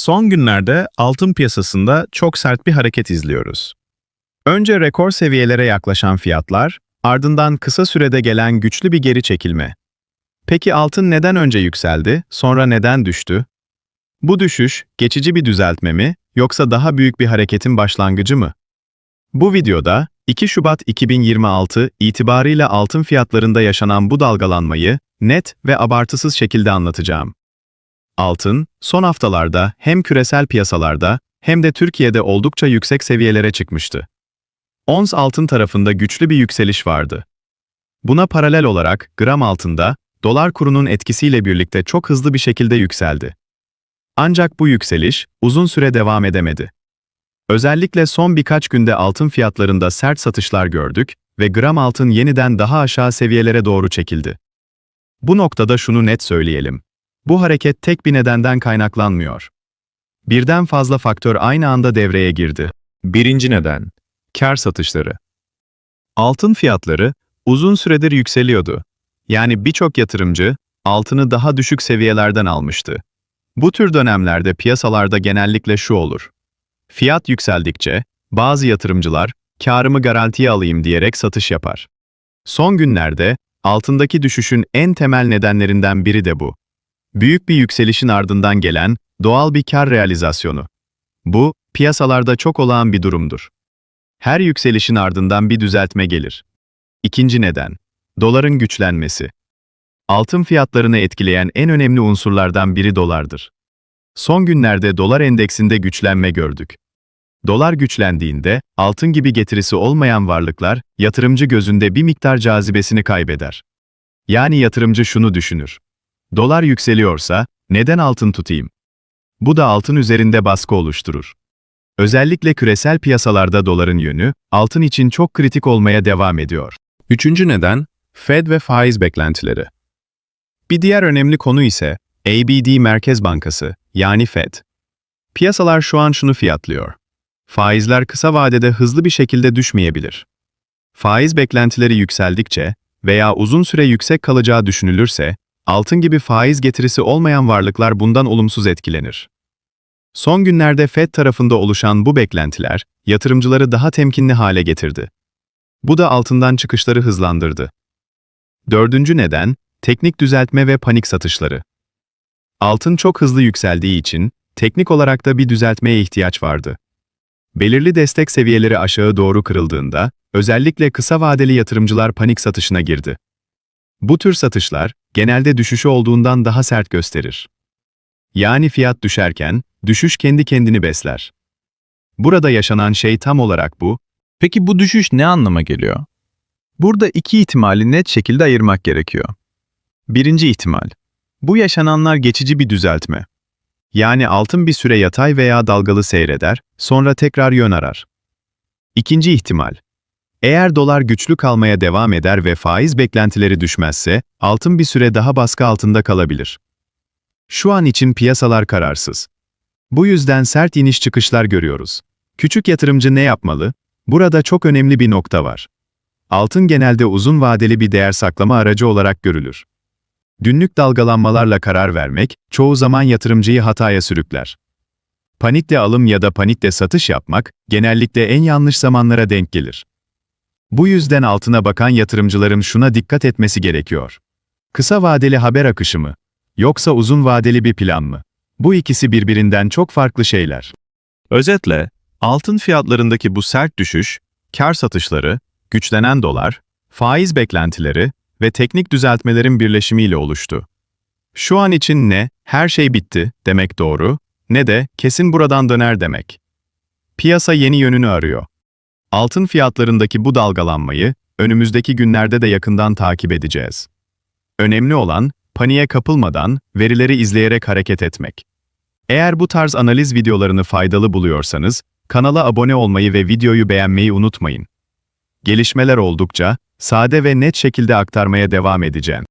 Son günlerde altın piyasasında çok sert bir hareket izliyoruz. Önce rekor seviyelere yaklaşan fiyatlar, ardından kısa sürede gelen güçlü bir geri çekilme. Peki altın neden önce yükseldi, sonra neden düştü? Bu düşüş geçici bir düzeltme mi yoksa daha büyük bir hareketin başlangıcı mı? Bu videoda 2 Şubat 2026 itibarıyla altın fiyatlarında yaşanan bu dalgalanmayı net ve abartısız şekilde anlatacağım. Altın, son haftalarda hem küresel piyasalarda hem de Türkiye'de oldukça yüksek seviyelere çıkmıştı. Ons altın tarafında güçlü bir yükseliş vardı. Buna paralel olarak gram altında dolar kurunun etkisiyle birlikte çok hızlı bir şekilde yükseldi. Ancak bu yükseliş uzun süre devam edemedi. Özellikle son birkaç günde altın fiyatlarında sert satışlar gördük ve gram altın yeniden daha aşağı seviyelere doğru çekildi. Bu noktada şunu net söyleyelim. Bu hareket tek bir nedenden kaynaklanmıyor. Birden fazla faktör aynı anda devreye girdi. Birinci neden, kar satışları. Altın fiyatları uzun süredir yükseliyordu. Yani birçok yatırımcı altını daha düşük seviyelerden almıştı. Bu tür dönemlerde piyasalarda genellikle şu olur. Fiyat yükseldikçe bazı yatırımcılar karımı garantiye alayım diyerek satış yapar. Son günlerde altındaki düşüşün en temel nedenlerinden biri de bu. Büyük bir yükselişin ardından gelen doğal bir kar realizasyonu. Bu, piyasalarda çok olağan bir durumdur. Her yükselişin ardından bir düzeltme gelir. İkinci neden, doların güçlenmesi. Altın fiyatlarını etkileyen en önemli unsurlardan biri dolardır. Son günlerde dolar endeksinde güçlenme gördük. Dolar güçlendiğinde, altın gibi getirisi olmayan varlıklar, yatırımcı gözünde bir miktar cazibesini kaybeder. Yani yatırımcı şunu düşünür. Dolar yükseliyorsa, neden altın tutayım? Bu da altın üzerinde baskı oluşturur. Özellikle küresel piyasalarda doların yönü, altın için çok kritik olmaya devam ediyor. Üçüncü neden, Fed ve faiz beklentileri. Bir diğer önemli konu ise ABD Merkez Bankası, yani Fed. Piyasalar şu an şunu fiyatlıyor. Faizler kısa vadede hızlı bir şekilde düşmeyebilir. Faiz beklentileri yükseldikçe veya uzun süre yüksek kalacağı düşünülürse, altın gibi faiz getirisi olmayan varlıklar bundan olumsuz etkilenir. Son günlerde Fed tarafında oluşan bu beklentiler, yatırımcıları daha temkinli hale getirdi. Bu da altından çıkışları hızlandırdı. Dördüncü neden, teknik düzeltme ve panik satışları. Altın çok hızlı yükseldiği için, teknik olarak da bir düzeltmeye ihtiyaç vardı. Belirli destek seviyeleri aşağı doğru kırıldığında, özellikle kısa vadeli yatırımcılar panik satışına girdi. Bu tür satışlar, genelde düşüşü olduğundan daha sert gösterir. Yani fiyat düşerken, düşüş kendi kendini besler. Burada yaşanan şey tam olarak bu. Peki bu düşüş ne anlama geliyor? Burada iki ihtimali net şekilde ayırmak gerekiyor. Birinci ihtimal. Bu yaşananlar geçici bir düzeltme. Yani altın bir süre yatay veya dalgalı seyreder, sonra tekrar yön arar. İkinci ihtimal. Eğer dolar güçlü kalmaya devam eder ve faiz beklentileri düşmezse, altın bir süre daha baskı altında kalabilir. Şu an için piyasalar kararsız. Bu yüzden sert iniş çıkışlar görüyoruz. Küçük yatırımcı ne yapmalı? Burada çok önemli bir nokta var. Altın genelde uzun vadeli bir değer saklama aracı olarak görülür. Günlük dalgalanmalarla karar vermek, çoğu zaman yatırımcıyı hataya sürükler. Panikle alım ya da panikle satış yapmak, genellikle en yanlış zamanlara denk gelir. Bu yüzden altına bakan yatırımcıların şuna dikkat etmesi gerekiyor. Kısa vadeli haber akışı mı? Yoksa uzun vadeli bir plan mı? Bu ikisi birbirinden çok farklı şeyler. Özetle, altın fiyatlarındaki bu sert düşüş, kar satışları, güçlenen dolar, faiz beklentileri ve teknik düzeltmelerin birleşimiyle oluştu. Şu an için ne, her şey bitti demek doğru, ne de kesin buradan döner demek. Piyasa yeni yönünü arıyor. Altın fiyatlarındaki bu dalgalanmayı önümüzdeki günlerde de yakından takip edeceğiz. Önemli olan paniğe kapılmadan verileri izleyerek hareket etmek. Eğer bu tarz analiz videolarını faydalı buluyorsanız kanala abone olmayı ve videoyu beğenmeyi unutmayın. Gelişmeler oldukça sade ve net şekilde aktarmaya devam edeceğim.